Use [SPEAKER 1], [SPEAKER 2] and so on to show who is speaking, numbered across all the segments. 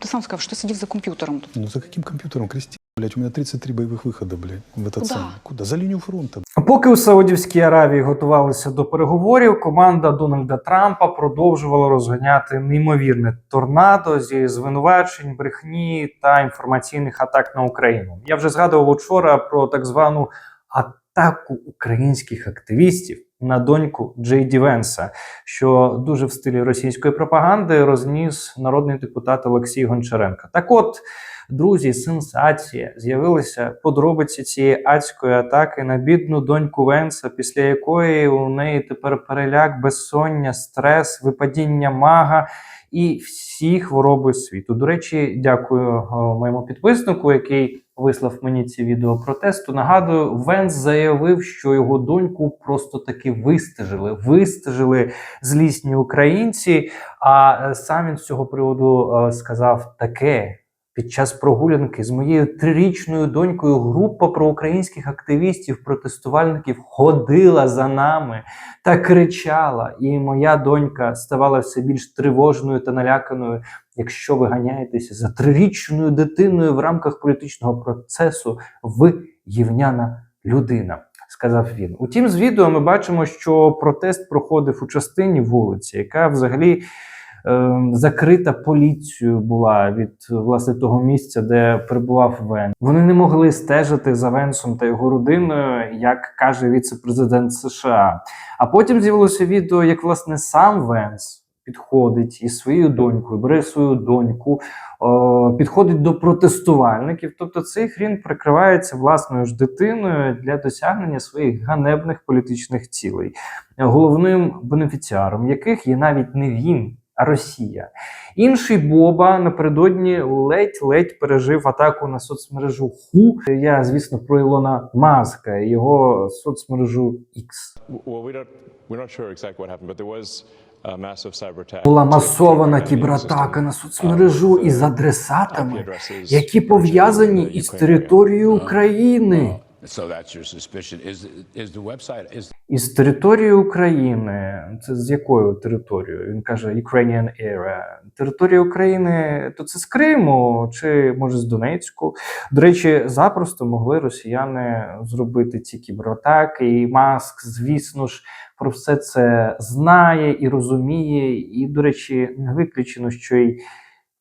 [SPEAKER 1] Ты сам сказал, что сидишь за компьютером.
[SPEAKER 2] Ну за каким компьютером, Кристина? Блять, у меня 33 боевых выхода, блядь, в этот
[SPEAKER 1] Куда?
[SPEAKER 2] самый. Куда? За линию фронта.
[SPEAKER 3] Поки у Саудівській Аравії готувалися до переговорів, команда Дональда Трампа продовжувала розганяти неймовірне торнадо зі звинувачень, брехні та інформаційних атак на Україну. Я вже згадував учора про так звану атаку українських активістів на доньку Джей Ді Венса, що дуже в стилі російської пропаганди розніс народний депутат Олексій Гончаренко. Так от. Друзі, сенсація. З'явилися подробиці цієї адської атаки на бідну доньку Венса, після якої у неї тепер переляк, безсоння, стрес, випадіння мага і всі хвороби світу. До речі, дякую о, моєму підписнику, який вислав мені ці відео протесту. Нагадую, Венс заявив, що його доньку просто таки вистежили. Вистежили злісні українці. А е, сам він з цього приводу е, сказав таке. Під час прогулянки з моєю трирічною донькою група проукраїнських активістів, протестувальників ходила за нами та кричала. І моя донька ставала все більш тривожною та наляканою. Якщо ви ганяєтеся за трирічною дитиною в рамках політичного процесу, ви гівняна людина. Сказав він. Утім, з відео ми бачимо, що протест проходив у частині вулиці, яка взагалі закрита поліцією була від власне того місця, де перебував Вен. Вони не могли стежити за Венсом та його родиною, як каже віце-президент США. А потім з'явилося відео, як власне сам Венс. Підходить із своєю донькою, бере свою доньку, о, підходить до протестувальників. Тобто цей хрін прикривається власною ж дитиною для досягнення своїх ганебних політичних цілей, головним бенефіціаром яких є навіть не він, Росія. Інший Боба напередодні ледь-ледь пережив атаку на соцмережу Ху. Я, звісно, про Ілона Маска і його соцмережу X. Була масована кібератака на соцмережу із
[SPEAKER 4] uh,
[SPEAKER 3] адресатами, які пов'язані із територією України.
[SPEAKER 5] So that's your suspicion. Is is the website is
[SPEAKER 3] Із території України. Це з якою територією? Він каже Ukrainian area. Територія України то це з Криму чи може з Донецьку. До речі, запросто могли росіяни зробити ці кібератаки. І Маск, звісно ж, про все це знає і розуміє. І, до речі, не виключено, що й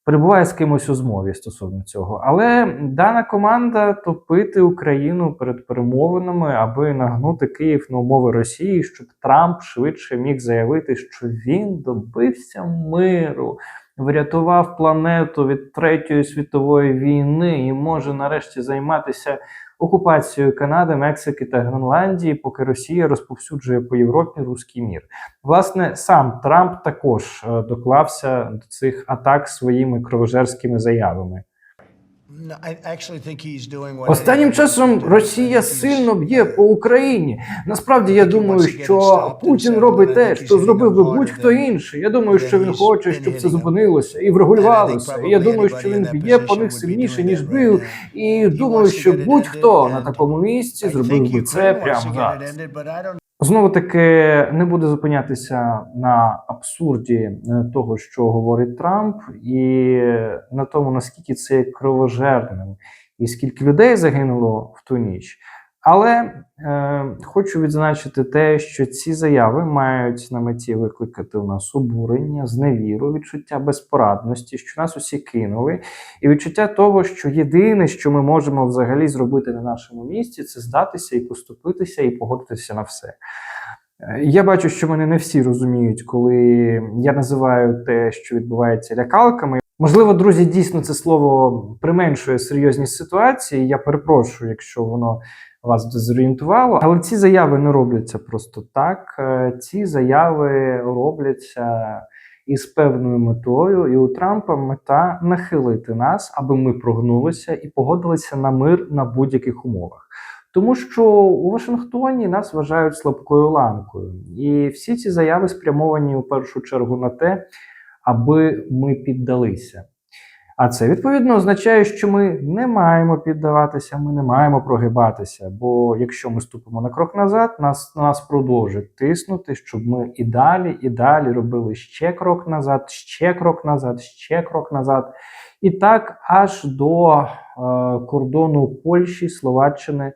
[SPEAKER 3] перебуває з кимось у змові стосовно цього. Але дана команда топити Україну перед перемовинами, аби нагнути Київ на умови Росії, щоб Трамп швидше міг заявити, що він добився миру. Врятував планету від третьої світової війни і може нарешті займатися окупацією Канади, Мексики та Гренландії, поки Росія розповсюджує по Європі руський мір. Власне, сам Трамп також е, доклався до цих атак своїми кровожерськими заявами. Останнім часом Росія сильно б'є по Україні. Насправді я думаю, що Путін робить те, що зробив би будь-хто інший. Я думаю, що він хоче, щоб це зупинилося і врегулювалося. І я думаю, що він б'є по них сильніше ніж бив. І думаю, що будь-хто на такому місці зробив би це прямо зараз. Знову таки не буде зупинятися на абсурді е, того, що говорить Трамп, і на тому, наскільки це кровожерним, і скільки людей загинуло в ту ніч. Але е, хочу відзначити те, що ці заяви мають на меті викликати у нас обурення, зневіру, відчуття безпорадності, що нас усі кинули, і відчуття того, що єдине, що ми можемо взагалі зробити на нашому місці, це здатися і поступитися, і погодитися на все. Е, Я бачу, що мене не всі розуміють, коли я називаю те, що відбувається лякалками. Можливо, друзі, дійсно це слово применшує серйозність ситуації. Я перепрошую, якщо воно вас дезорієнтувало. Але ці заяви не робляться просто так. Е, Ці заяви робляться із певною метою, і у Трампа мета нахилити нас, аби ми прогнулися і погодилися на мир на будь-яких умовах. Тому що у Вашингтоні нас вважають слабкою ланкою, і всі ці заяви спрямовані у першу чергу на те, аби ми піддалися. А це відповідно означає, що ми не маємо піддаватися, ми не маємо прогибатися. Бо якщо ми ступимо на крок назад, нас нас продовжать тиснути, щоб ми і далі, і далі робили ще крок назад, ще крок назад, ще крок назад. І так аж до е, кордону Польщі, Словаччини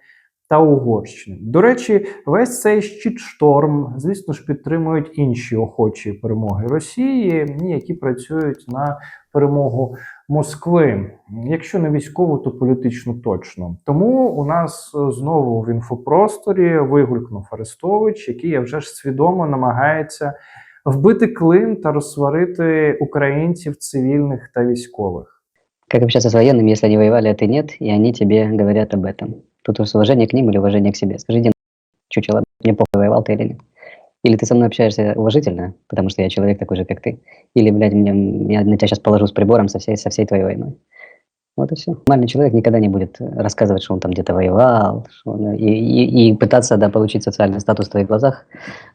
[SPEAKER 3] та Угорщини. До речі, весь цей щитшторм, звісно ж, підтримують інші охочі перемоги Росії, які працюють на перемогу Москви. Якщо не військову, то політично точно. Тому у нас е, знову в інфопросторі вигулькнув Арестович, який вже ж свідомо намагається вбити клин та розсварити українців цивільних та військових.
[SPEAKER 6] Как общаться с военными, если они воевали, а ты нет, и они тебе говорят об этом? Тут уж уважение к ним или уважение к себе. Скажи, иди на чучело, мне похуй, воевал ты или нет. Или ты со мной общаешься уважительно, потому что я человек такой же, как ты. Или, блядь, мне, я на тебя сейчас положу с прибором со всей, со всей твоей войной. Вот и все. Нормальный человек никогда не будет рассказывать, что он там где-то воевал, что он- и, и, и пытаться, да, получить социальный статус в твоих глазах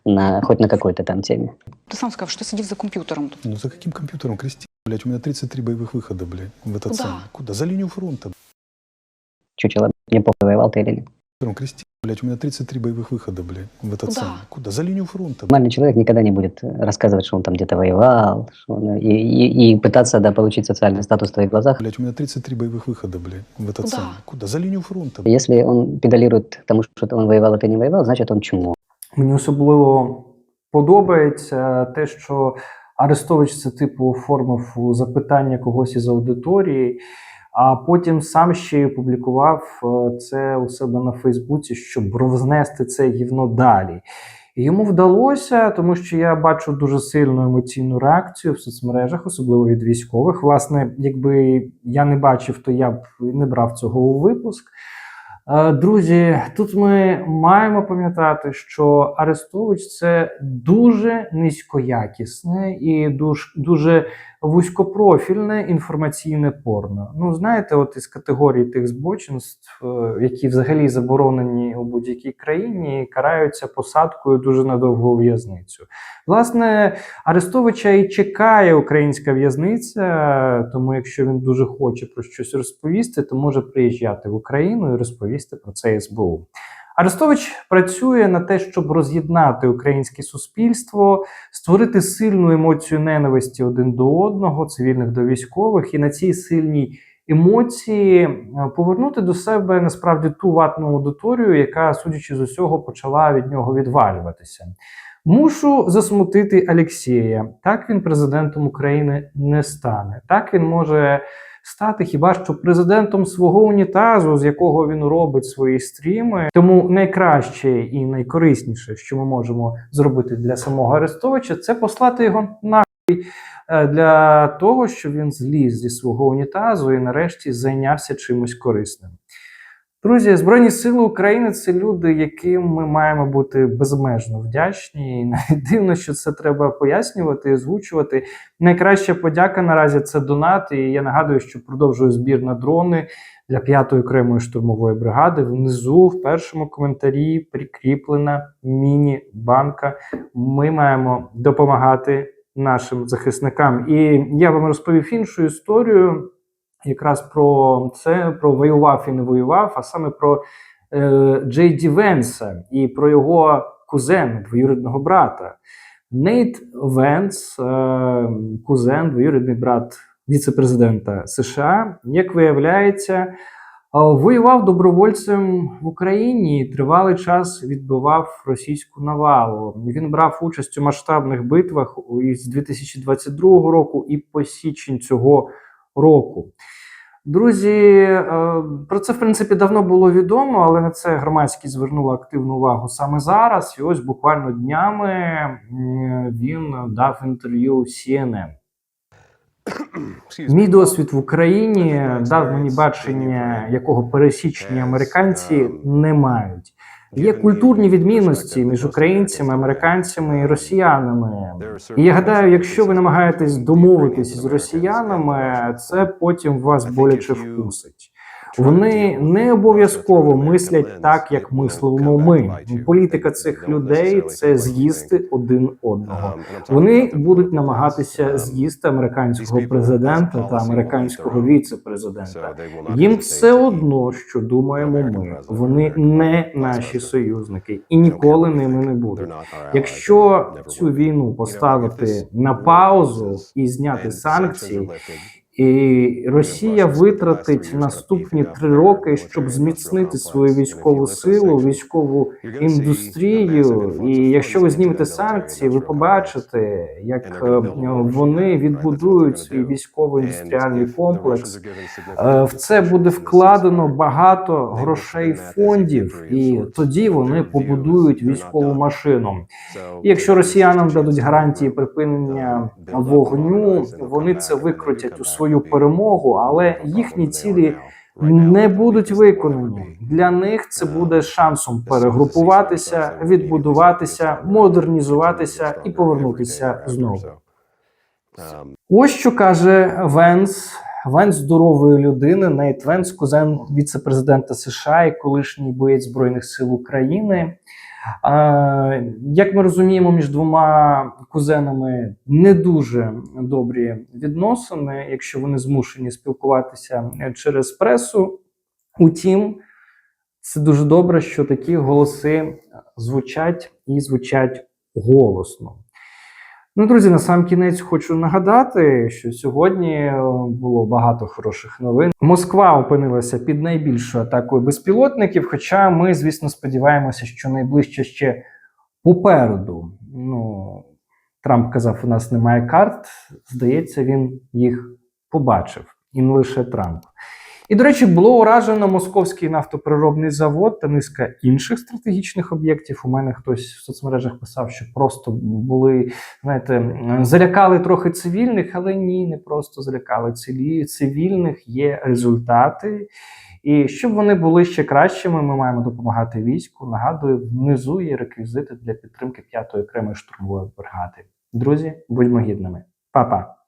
[SPEAKER 6] на, хоть на какой-то там теме.
[SPEAKER 1] Ты сам сказал, что сидишь за компьютером.
[SPEAKER 2] Ну за каким компьютером, Кристина? Блядь, у меня 33 боевых выхода, блядь, в этот
[SPEAKER 1] Куда?
[SPEAKER 2] самый. Куда? За линию фронта.
[SPEAKER 6] Чучело, мне похуй, воевал ты или нет.
[SPEAKER 2] Кристина, блядь, у меня 33 боевых выхода, блядь, в этот
[SPEAKER 1] Куда?
[SPEAKER 2] самый. Куда? За линию фронта.
[SPEAKER 6] Нормальный человек никогда не будет рассказывать, что он там где-то воевал, что он- и, и, и пытаться, да, получить социальный статус в твоих глазах.
[SPEAKER 2] Блядь, у меня 33 боевых выхода, блядь, в этот
[SPEAKER 1] Куда?
[SPEAKER 2] самый. Куда? За линию фронта.
[SPEAKER 6] Если он педалирует к тому, что он воевал, а ты не воевал, значит он чмо.
[SPEAKER 3] Мені особливо подобається те, що Арестович це типу оформив у запитання когось із аудиторії, а потім сам ще й опублікував е, це у себе на Фейсбуці, щоб рознести це гівно далі. І йому вдалося, тому що я бачу дуже сильну емоційну реакцію в соцмережах, особливо від військових. Власне, якби я не бачив, то я б не брав цього у випуск. Е, Друзі, тут ми маємо пам'ятати, що Арестович це дуже низькоякісне і дуже вузькопрофільне інформаційне порно. Ну, знаєте, от із категорії тих збочинств, е, які взагалі заборонені у будь-якій країні, караються посадкою дуже надовго у в'язницю. Власне, Арестовича і чекає українська в'язниця, тому якщо він дуже хоче про щось розповісти, то може приїжджати в Україну і розповісти про це СБУ. Арестович працює на те, щоб роз'єднати українське суспільство, створити сильну емоцію ненависті один до одного, цивільних до військових, і на цій сильній емоції е, повернути до себе насправді ту ватну аудиторію, яка, судячи з усього, почала від нього відвалюватися. Мушу засмутити Алєксєя. Так він президентом України не стане. Так він може стати хіба що президентом свого унітазу, з якого він робить свої стріми. Тому найкраще і найкорисніше, що ми можемо зробити для самого Арестовича, це послати його нахуй е, для того, щоб він зліз зі свого унітазу і нарешті зайнявся чимось корисним. Друзі, Збройні Сили України це люди, яким ми маємо бути безмежно вдячні. І навіть дивно, що це треба пояснювати і озвучувати. Найкраща подяка наразі це донат. І я нагадую, що продовжую збір на дрони для п'ятої окремої штурмової бригади. Внизу в першому коментарі прикріплена міні-банка. Ми маємо допомагати нашим захисникам. І я вам розповів іншу історію якраз про це, про воював і не воював, а саме про е, Джей Ді Венса і про його кузена, двоюрідного брата. Нейт Венс, е, кузен, двоюрідний брат віце-президента США, як виявляється, е, воював добровольцем в Україні і тривалий час відбивав російську навалу. Він брав участь у масштабних битвах із 2022 року і по січень цього року. Друзі, е, про це в принципі давно було відомо, але на це громадськість звернула активну увагу саме зараз. І ось буквально днями він дав інтерв'ю CNN. Мій досвід в Україні дав мені бачення, якого пересічні американці не мають. Є культурні відмінності між українцями, американцями і росіянами. І я гадаю, якщо ви намагаєтесь домовитись з росіянами, це потім вас боляче вкусить. Вони не обов'язково мислять так, як мислимо ми. Політика цих людей це з'їсти один одного. Вони будуть намагатися з'їсти американського президента та американського віце-президента. Їм все одно, що думаємо ми. Вони не наші союзники і ніколи ними не будуть. Якщо цю війну поставити на паузу і зняти санкції, і Росія витратить наступні три роки, щоб зміцнити свою військову силу, військову індустрію. І якщо ви знімете санкції, ви побачите, як е, вони відбудують свій військово-індустріальний комплекс. Е, В це буде вкладено багато грошей фондів, і тоді вони побудують військову машину. І якщо росіянам дадуть гарантії припинення вогню, вони це викрутять у свою перемогу, але їхні цілі не будуть виконані. Для них це буде шансом перегрупуватися, відбудуватися, модернізуватися і повернутися знову. Ось що каже Венс. Венс здорової людини, Нейт Венс, кузен віце-президента США і колишній боєць Збройних сил України. Як ми розуміємо, між двома кузенами не дуже добрі відносини, якщо вони змушені спілкуватися через пресу. Утім, це дуже добре, що такі голоси звучать і звучать голосно. Ну, друзі, на сам кінець хочу нагадати, що сьогодні е, було багато хороших новин. Москва опинилася під найбільшою атакою безпілотників. Хоча ми, звісно, сподіваємося, що найближче ще попереду. Ну, Трамп казав, у нас немає карт. Здається, він їх побачив, і не лише Трамп. І, до речі, було уражено московський нафтопереробний завод та низка інших стратегічних об'єктів. У мене хтось в соцмережах писав, що просто були, знаєте, залякали трохи цивільних, але ні, не просто залякали циві- цивільних. Є результати. І щоб вони були ще кращими, ми маємо допомагати війську. Нагадую, внизу є реквізити для підтримки 5-ї окремої штурмової бригади. Друзі, будьмо гідними. Па-па!